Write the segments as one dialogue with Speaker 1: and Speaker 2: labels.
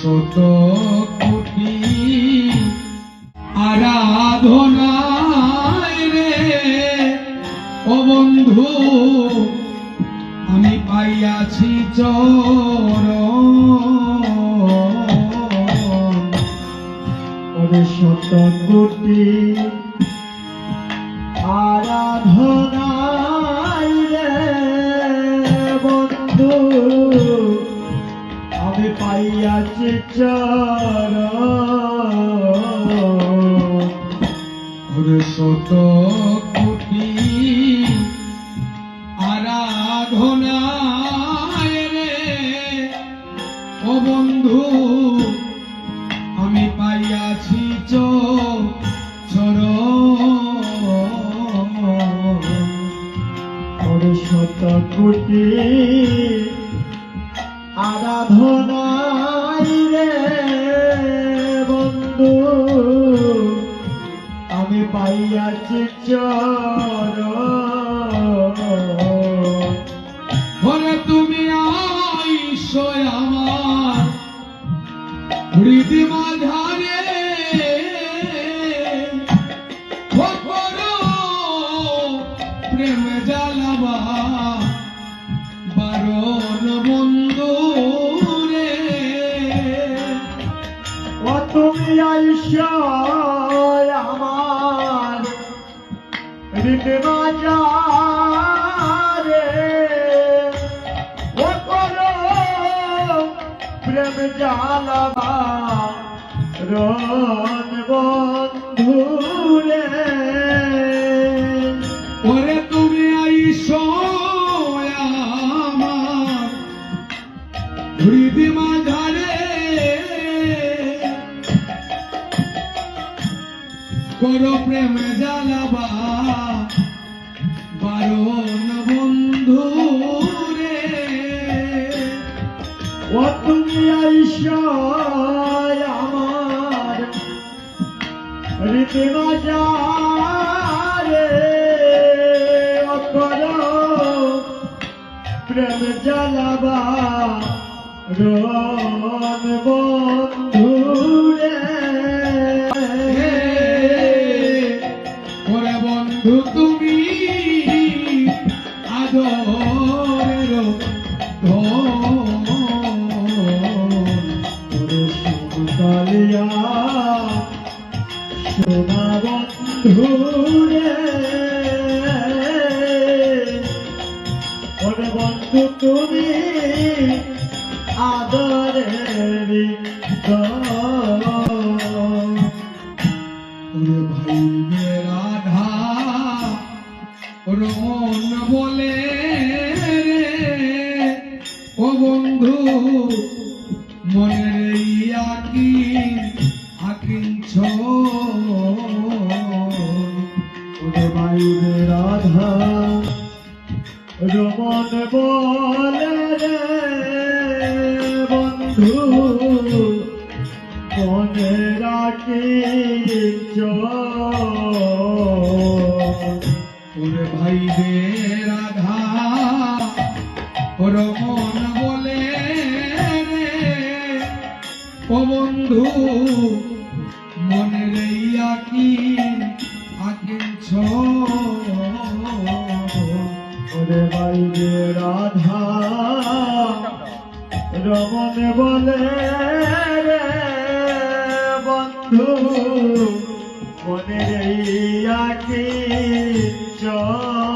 Speaker 1: শত কোটি আরাধনায় রে। ও বন্ধু আমি পাইয়াছি
Speaker 2: ওরে শত কোটি আরাধনাই রে বন্ধু। আমি পাইয়াছি
Speaker 1: ওরে শত কোটি আরাধনায় রে। ও বন্ধু আমি পাইয়াছি
Speaker 2: ওরে শত কোটি আরাধনাই রে বন্ধু, আমি পাইয়াছি চরণ।
Speaker 1: ওরে তুমি আইসো আমার হৃদি মাঝারে প্রেম জ্বালাবা, বারণ বন্ধু।
Speaker 2: আইস আমার হৃদয় করো প্রেম জালাবা রন
Speaker 1: করো প্রেম জ্বালাবা বারণ বন্ধু রে।
Speaker 2: ও তুমি আমার মাঝারে ও করো প্রেম জ্বালাবা রন বন্ধু। সোনা বন্ধু রে ওরে বন্ধু
Speaker 1: ও বন্ধু মনের ইয়াকি আকিঞ্ছ
Speaker 2: ওরে বাইরে রাধা রমন বলে বন্ধু মনে আকি
Speaker 1: ওরে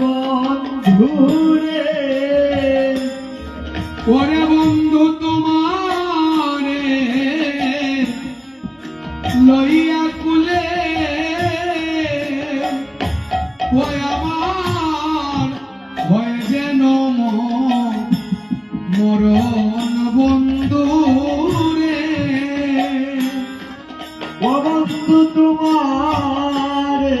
Speaker 2: বন্ধুরে।
Speaker 1: ওরে বন্ধু তোমারে লইয়া কুলে আমার হয় যেন মরণ বন্ধু রে
Speaker 2: বন্ধু তোমারে।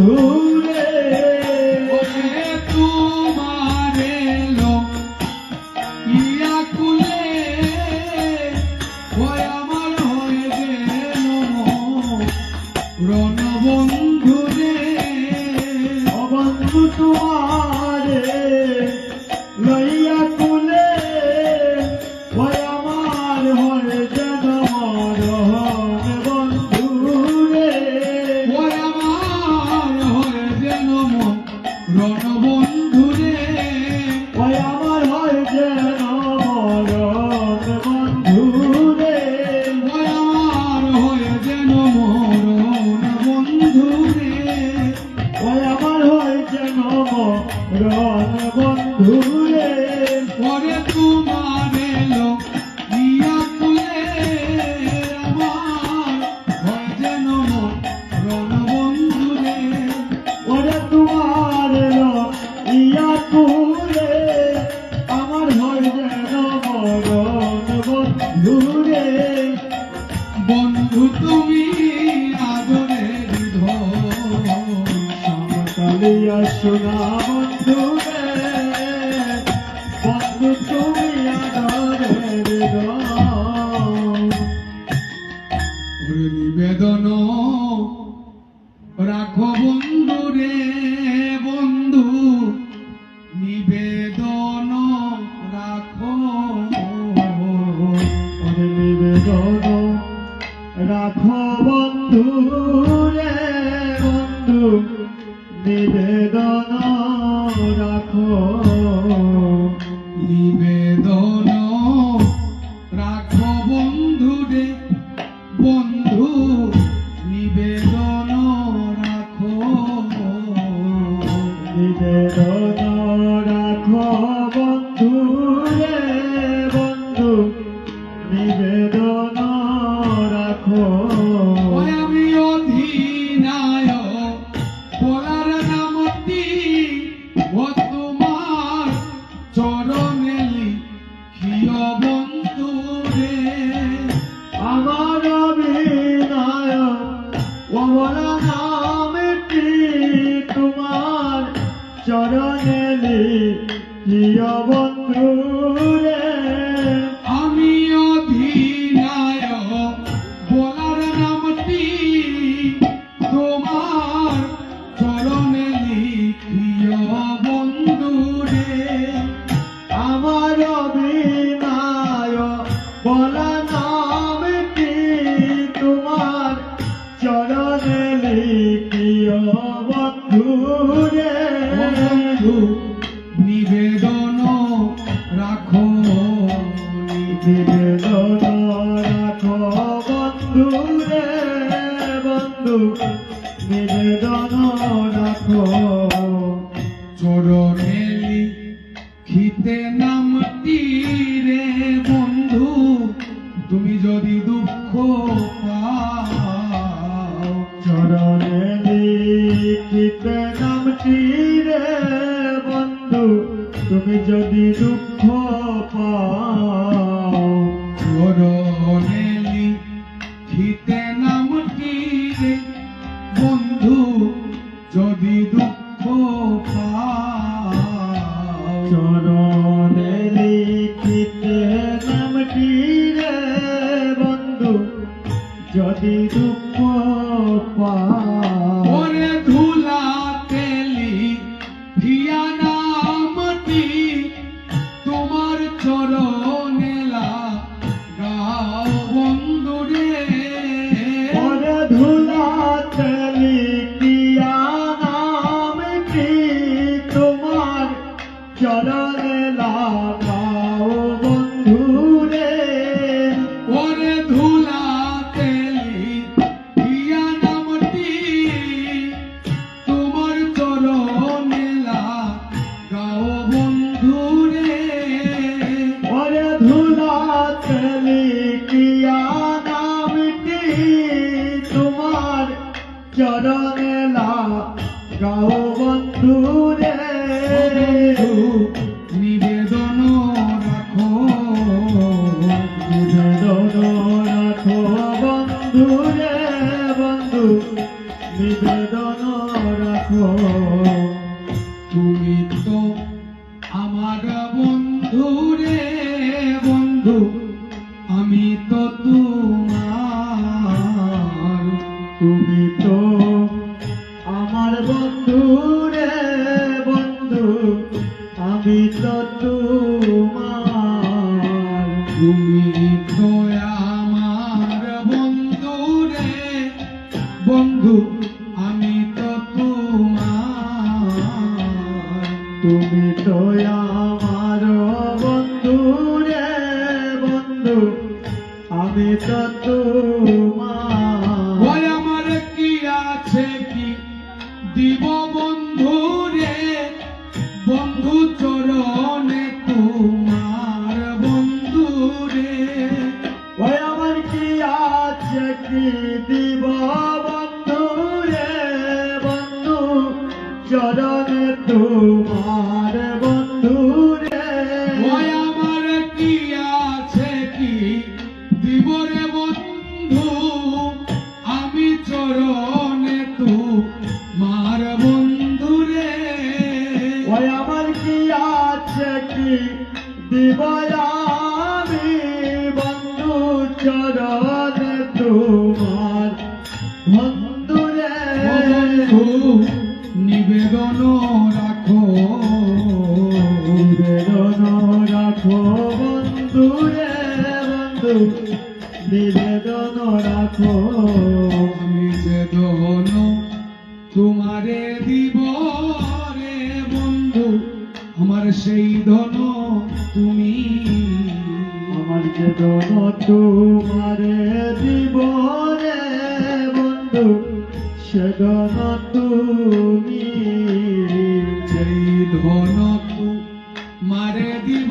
Speaker 1: Ooh. নিবেদন রাখো বন্ধু রে বন্ধু নিবেদন রাখো
Speaker 2: নিবেদন রাখো বন্ধু রে বন্ধু নিবেদন
Speaker 1: রে বন্ধু নিবেদন রাখো
Speaker 2: চরণের বন্ধু,
Speaker 1: আমি তো তোমার,
Speaker 2: তুমি তো আমার বন্ধু রে বন্ধু, আমি তো তোমার।
Speaker 1: তুমি তো আমার বন্ধু রে বন্ধু, আমি তো তোমার।
Speaker 2: তুমি তো আমার বন্ধু আমি তো তোমার।
Speaker 1: আমার কি আছে কি? দিব বন্ধু রে বন্ধু চরণে তোমার বন্ধু রে।
Speaker 2: ভয় আমার কি আছে কি? দিব বন্ধু রে বন্ধু চরণে তোমার বন্ধু
Speaker 1: নিবেদন রাখো
Speaker 2: নিবেদন রাখো বন্ধু রে বন্ধু, নিবেদন রাখো।
Speaker 1: আমি যে দহন তোমারে দিব রে বন্ধু, আমার সেই ধন তুমি,
Speaker 2: আমার যে ধন তোমারে দিব রে বন্ধু। শগন তুমি
Speaker 1: সেই ধনকু মারে দিব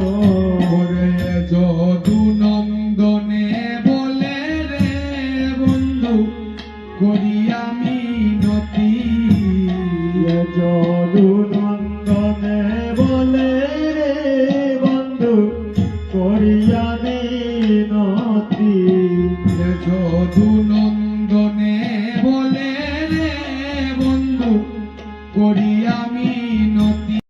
Speaker 1: home.